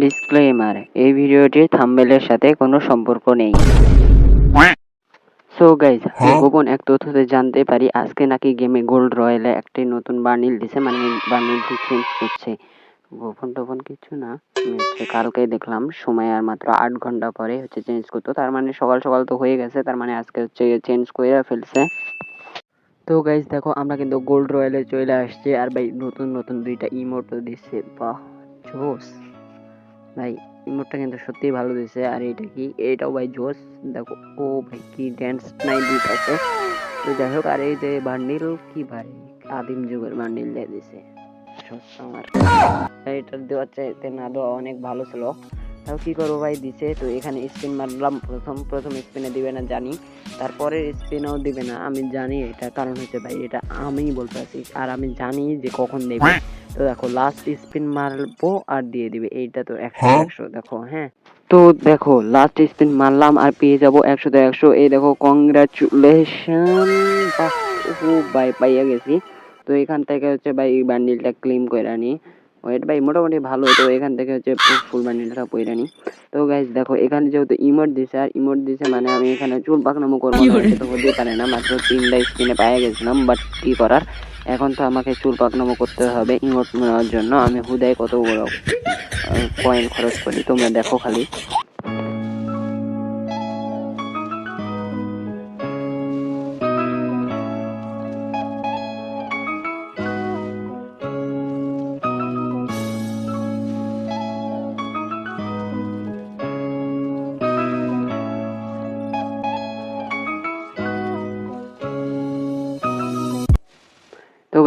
Disclaimer এই ভিডিওটির থাম্বনেলের সাথে কোনো সম্পর্ক নেই। সো গাইজ গোপন এক তথ্যতে জানতে পারি আজকে নাকি গেমে গোল্ড রয়্যালে একটি নতুন বার্নিল দিছে মানে বার্নিলটি চেঞ্জ করছে। গোপন টোপন কিছু না হচ্ছে কালকেই দেখলাম সময় আর মাত্র আট ঘণ্টা পরে হচ্ছে চেঞ্জ করতো। তার মানে সকাল সকাল তো হয়ে গেছে তার মানে আজকে হচ্ছে চেঞ্জ করে ফেলছে। তো গাইজ দেখো আমরা কিন্তু গোল্ড রয়্যালে চলে আসছি আর ভাই নতুন নতুন দুইটা ইমোটও দিচ্ছে বাহ জোস। ভাই ইমোটটা কিন্তু সত্যিই ভালো দিছে। আর এটা কি? এটাও ভাই জোস। দেখো, ও ভাই কি ড্যান্স নাই দিতেছে। তো যাই হোক, আর এই যে বান্ডিল কি ভাই? আদিম যুগের বান্ডিল দিয়ে দিছে। এটার দেওয়ার চাইতে না দেওয়া অনেক ভালো ছিল। তাও কি করব ভাই? দিছে। তো এখানে স্পিন মারলাম। প্রথম প্রথম স্পিনে দিবে না জানি। তারপরে স্পিনও দিবে না। আমি জানি এটা কারণ হচ্ছে ভাই, এটা আমি বলতে আছি আর আমি জানি যে কখন দেবে। তো দেখো লাস্ট স্পিন মারবো আর দিয়ে দিবে। এইটা তো একশো একশো দেখো হ্যাঁ। তো দেখো লাস্ট স্পিন মারলাম আর পেয়ে যাব একশো তো একশো। এই দেখো কংগ্রাচুলেশন ভাই পাইয়া গেছি। তো এখান থেকে হচ্ছে ভাই বান্ডিলটা ক্লেম করে আনি ওয়েট ভাই মোটামুটি ভালো তো এখান থেকে হচ্ছে ফুল বান্ডিলটা পইরা নি। তো গাইজ দেখো এখানে যেহেতু ইমোট দিছে আর ইমোট দিছে মানে আমি এখানে চুল পাকনামো করব না হতে পারে না মাত্র তিনটা স্ক্রিনে পায়ে গেছিলাম বাট কি করার? এখন তো আমাকে চুল পাকনামো করতে হবে, ইমোট নেওয়ার জন্য আমি হুদায় কত বড় কয়েন খরচ করি, তোমরা দেখো খালি।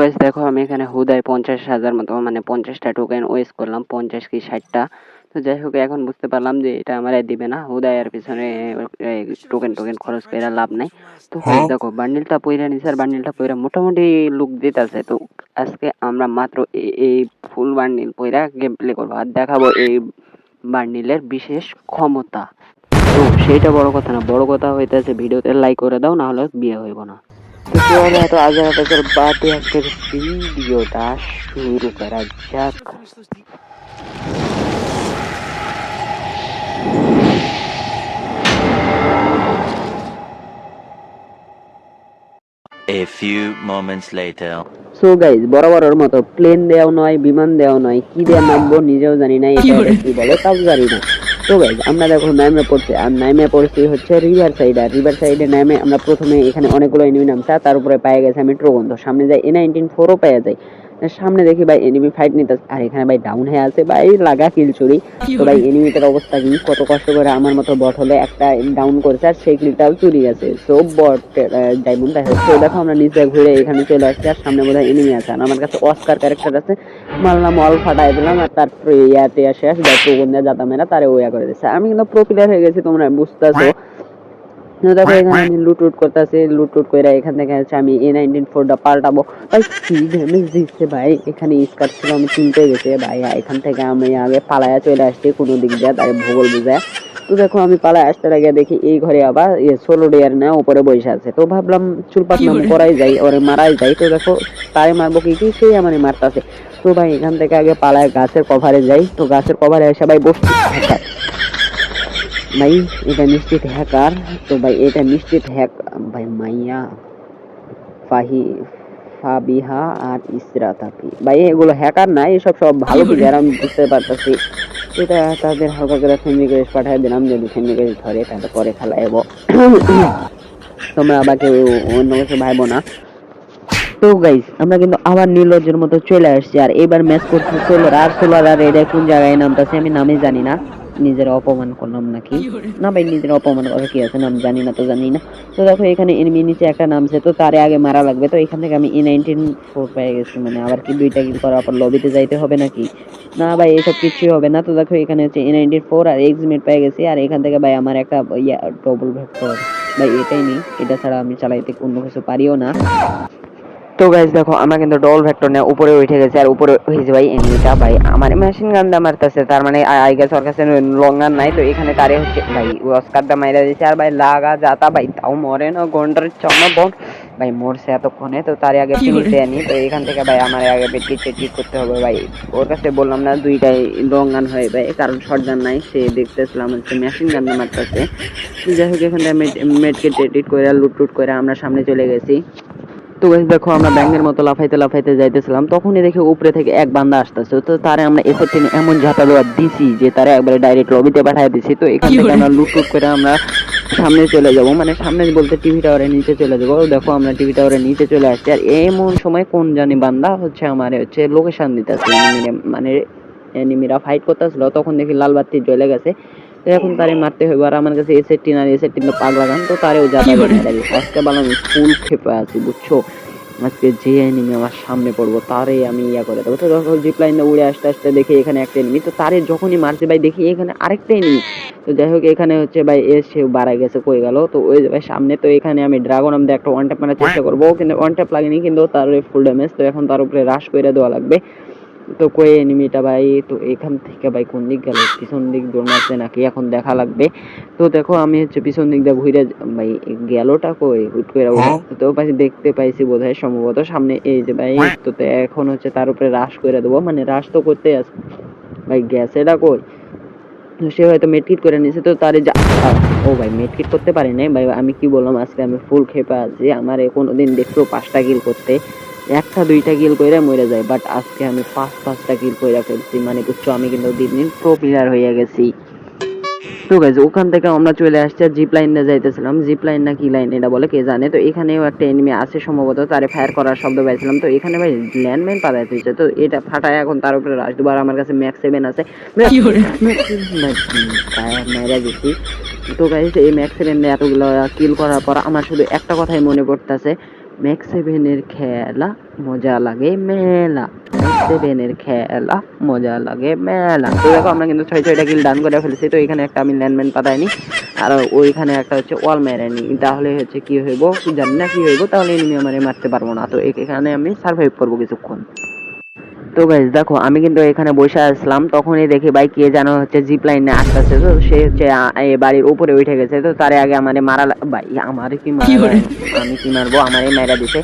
গাইজ দেখো আমি এখানে হুদায় পঞ্চাশ হাজার মতো মানে পঞ্চাশটা টোকেন ওয়েস্ট করলাম পঞ্চাশ কি ষাটটা। তো যাই হোক এখন বুঝতে পারলাম যে এটা আমার দিবে না। হুদায় আর পিছনে টোকেন টোকেন খরচ করে লাভ নাই। তো guys দেখো বান্ডিলটা পইরা নিছে আর বান্ডিলটা পইরা মোটামুটি লুক দিতেছে। তো আজকে আমরা মাত্র এই ফুল বান্ডিল পইরা গেম প্লে করব। আর দেখাবো এই বান্ডিলের বিশেষ ক্ষমতা। তো সেইটা বড় কথা না। বড় কথা হইতেছে ভিডিওতে লাইক করে দাও না হলে বিয়ে হইব না। তো চলো এত আজার আজার বাদে আজকের ভিডিওটা শুরু করা যাক A few moments later. So বরাবরের মতো প্লেন দেওয়া নয় বিমান দেওয়া নয় কি দিয়ে নামবো নিজেও জানি না এটা কি বলে তাও জানি না তো গাইজ আমরা দেখো নামে পড়ছি, আর নাইমে পড়ছি হচ্ছে রিভার সাইড আর রিভার সাইডে নাইমে আমরা প্রথমে এখানে অনেকগুলো এনিমি নামছে তার উপরে পায়ে গেছে আমি ট্রোগন তো সামনে যাই এ নাইনটিন ফোরও পাওয়া যায়। সামনে দেখি ভাই এনিমি ফাইট নিতে আর এখানে ভাই ডাউন হয়ে আছে ভাই, লাগা কিল চুরি। তো ভাই এনিমিটার অবস্থা কি? কত কষ্ট করে আমার মতো বট হলে একটা ডাউন করেছে আর সেই কিলটাও চুরি গেছে তো বট ডায়মন্ড তাই হচ্ছে। দেখো আমরা নিচে ঘুরে এখানে চলে আসছি আর সামনে বোধহয় এনিমি আছে। আর আমার কাছে অস্কার ক্যারেক্টার আছে। মারলাম অল ফাটাই দিলাম আর তার ইয়াতে আসে আসে। দেখ যাতা মেরা তারে ওয়া করে দিচ্ছে আমি কিন্তু প্রো হয়ে গেছি তোমরা বুঝতেছো। দেখো এখানে আমি লুট উট করতেছি লুট করে এখান থেকে হচ্ছে আমি এ নাইনটিন ফোরটা পাল্টাবো। ভাই কি ড্যামেজ দিচ্ছে ভাই? এখানে স্কার ছিল আমি চিনতে গেছি। ভাই এখান থেকে আমি আগে পালায়া চলে আসছি কোনো দিক দিয়ে তার ভূগোল বুঝে। তো দেখো আমি পালায় আসতে লাগে দেখি এই ঘরে আবার ষোলো ডেয়ার না উপরে বসে আছে। তো ভাবলাম চুলপাত নাম করাই যাই ওরে মারাই যাই তো দেখো তাই মারবো কি কি সেই আমার মারতাছে। তো ভাই এখান থেকে আগে পালায় গাছের কভারে যাই। তো গাছের কভারে এসে ভাই বসছি। হ্যাঁ। ভাই এটা নিশ্চিত হ্যাকার তো ভাই এটা নিশ্চিত হ্যাক ভাই মাইয়া ফাহি ফাবিহা আর ইসরা তাপি ভাই এগুলো হ্যাকার না এসব সব ভালো প্লেয়ার আমি বুঝতে পারতেছি এটা তাদের হালকা করে ফ্যামিলি করে পাঠিয়ে দিলাম যদি ফ্যামিলি করে ধরে তাহলে পরে খেলাইব তোমরা আবার কেউ অন্য কিছু ভাইবো না তো গাইস আমরা কিন্তু আবার নীলজের মতো চলে আসছি আর এবার ম্যাচ করতে সোলার আর সোলার আর এটা কোন জায়গায় নামতেছে আমি নামই জানি না নিজের অপমান করলাম নাকি? না ভাই, নিজের অপমান করা কি আছে? নাম জানি না তো, জানি না। তো দেখো, এখানে এনিমি নিচে একটা নামছে, তো তারে আগে মারা লাগবে। তো এখান থেকে আমি ই নাইনটিন ফোর পেয়ে গেছি মানে আবার কি দুইটা কিল করার পর লবিতে যাইতে হবে নাকি? না ভাই, এসব কিছুই হবে না। তো দেখো, এখানে হচ্ছে এ নাইনটিন ফোর আর এক্স পেয়ে গেছি, আর এখান থেকে ভাই আমার একটা, ইয়া ডবল ভেক্টর ভাই, এটাই নেই। এটা ছাড়া আমি চালাইতে কোনো কিছু পারিও না। তো গাইজ দেখো আমরা কিন্তু ডল ভেক্টর নিয়ে উপরে উঠে গেছি আর উপরে হয়েছে ভাই এনিমিটা ভাই। আমার মেশিন গান দা মারতেছে তার মানে আই গেছে ওর কাছে লং গান নাই তো এখানে তারে হচ্ছে ভাই অস্কার দা মাইরা দিয়েছে আর ভাই লাগা যাতা ভাই তাও মরে না গন্ডার চমা বন ভাই মরছে এতক্ষণে তো তারে আগে ফিনিশে আনি তো এখান থেকে ভাই আমার আগে বেটকিট টেটকিট করতে হবে ভাই। ওর কাছে বললাম না দুইটাই লং গান হয় ভাই কারণ শর্ট গান নাই সে দেখতেছিলাম হচ্ছে মেশিন গান মারতেছে। যাই হোক এখান থেকে মেটকে টেটকিট করে লুট টুট করে আমরা সামনে চলে গেছি। তো guys দেখো আমরা ব্যাঙের মতো লাফাইতে লাফাইতে যাইতেছিলাম তখনই দেখি উপরে থেকে এক বান্দা আসতেছে। তো তারে আমরা এসে টেনে এমন ঝাঁটা দেওয়া দিছি যে তারে একবারে ডাইরেক্ট লবিতে পাঠিয়ে দিছি। তো এখান থেকে আমরা লুট টুট করে আমরা সামনে চলে যাব। মানে সামনে বলতে টিভি টাওয়ারের নিচে চলে যাব। দেখো আমরা টিভি টাওয়ারের নিচে চলে আসছি। আর এমন সময় কোন জানি বান্দা হচ্ছে আমার হচ্ছে লোকেশন দিতেছে। মানে এনিমিরা ফাইট করতেছিল। তখন দেখি লাল বাতি জ্বলে গেছে। এখন তারে মারতে হবে আর আমার কাছে এসে টিন আর এসে টিন পাগলা গান, তো তারেও যাবে আজকে আমি ফুল খেপে আছি, বুঝছ? আজকে যে এনিমি আমার সামনে পড়ব, তারে আমি ইয়া করে দেবো। তো যখন জিপ লাইনে উড়ে আসতে আসতে দেখি এখানে একটা এনিমি তো তারে যখনই মারছে ভাই, দেখি এখানে আরেকটা এনিমি তো যাই হোক, এখানে হচ্ছে ভাই এসে বাড়া গেছে, কই গেল? তো ওই ভাই, সামনে তো এখানে আমি ড্রাগন আমাদের একটা ওয়ান ট্যাপ মারার চেষ্টা করব। কিন্তু ওয়ান ট্যাপ লাগেনি, কিন্তু তার ফুল ড্যামেজ তো এখন তার উপরে রাশ করে দেওয়া লাগবে। তো কই এনিমিটা ভাই? তো এখান থেকে ভাই কোন দিক গেল? পিছন দিক দৌড় মারছে নাকি? এখন দেখা লাগবে। তো দেখো আমি হচ্ছে পিছন দিক দিয়ে ঘুরে ভাই গেলটা কই? হুট করে উঠে তো পাশে দেখতে পাইছি বোধহয় সম্ভবত সামনে এই যে ভাই তো তো এখন হচ্ছে তার উপরে রাশ করে দেবো। মানে রাশ তো করতে আছে। ভাই গ্যাসেটা কই? সে হয়তো মেটকিট করে নিয়েছে তো তারে যা ও ভাই মেটকিট করতে পারি নাই ভাই আমি কি বললাম? আজকে আমি ফুল খেপে আছি। আমার কোনোদিন দেখছ পাঁচটা কিল করতে। একটা দুইটা কিল কইরা মরে যায় বাট আজকে আমি পাঁচ পাঁচটা কিল কইরা ফেলছি। মানে বুঝছ আমি কিন্তু দিন দিন প্রো প্লেয়ার হয়ে গেছি। তো গাইজ ওখান থেকে আমরা চলে আসছি জিপ লাইনে যাইতেছিলাম। জিপ লাইন না কি লাইন এটা বলে কে জানে। তো এখানেও একটা এনিমি আছে সম্ভবত তারে ফায়ার করার শব্দ পাইছিলাম। তো এখানে ভাই ল্যান্ডম্যান পাঠাই দিয়েছে তো এটা ফাটায় এখন তার উপরে রাশ দুবার আমার কাছে ম্যাক্স সেভেন আছে। মেরা গেছি তো গাইজ এই ম্যাক্স সেভেন এতগুলো কিল করার পর আমার শুধু একটা কথাই মনে পড়তেছে। ম্যাক্স সেভেনের খেলা মজা লাগে মেলা ম্যাক্স সেভেনের খেলা মজা লাগে মেলা তো দেখো আমরা কিন্তু ছয় ছয়টা কিল ডান করে ফেলেছি, তো এখানে একটা আমি ল্যান্ডম্যান পাতাইনি আর ওইখানে একটা হচ্ছে ওয়াল মেরেনি। তাহলে হচ্ছে কি হইব? জানি না কি হইব, তাহলে এনিমি আমার মারতে পারব না। তো এখানে আমি সার্ভাইভ করব কিছুক্ষণ। তো গাইজ দেখো আমি কিন্তু এখানে বসে আসলাম। তখনই দেখি ভাই কে যেন হচ্ছে জিপ লাইনে আসতেছে। তো সে হচ্ছে এই বাড়ির উপরে উঠে গেছে। তো তার আগে আমারে মারা ভাই আমারে কি মারা আমি কি মারবো? আমারে মারা দিছে।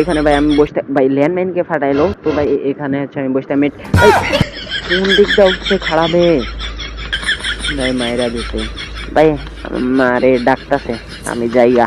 এখানে ভাই আমি বসতে ভাই ল্যান্ডম্যানকে ফাটাইলো। তো ভাই এখানে হচ্ছে আমি বসতে মেট কোন দিকটা উঠছে খারাপে? ভাই মায়েরা দিছে। ভাই মারে ডাকতাছে। আমি যাইয়া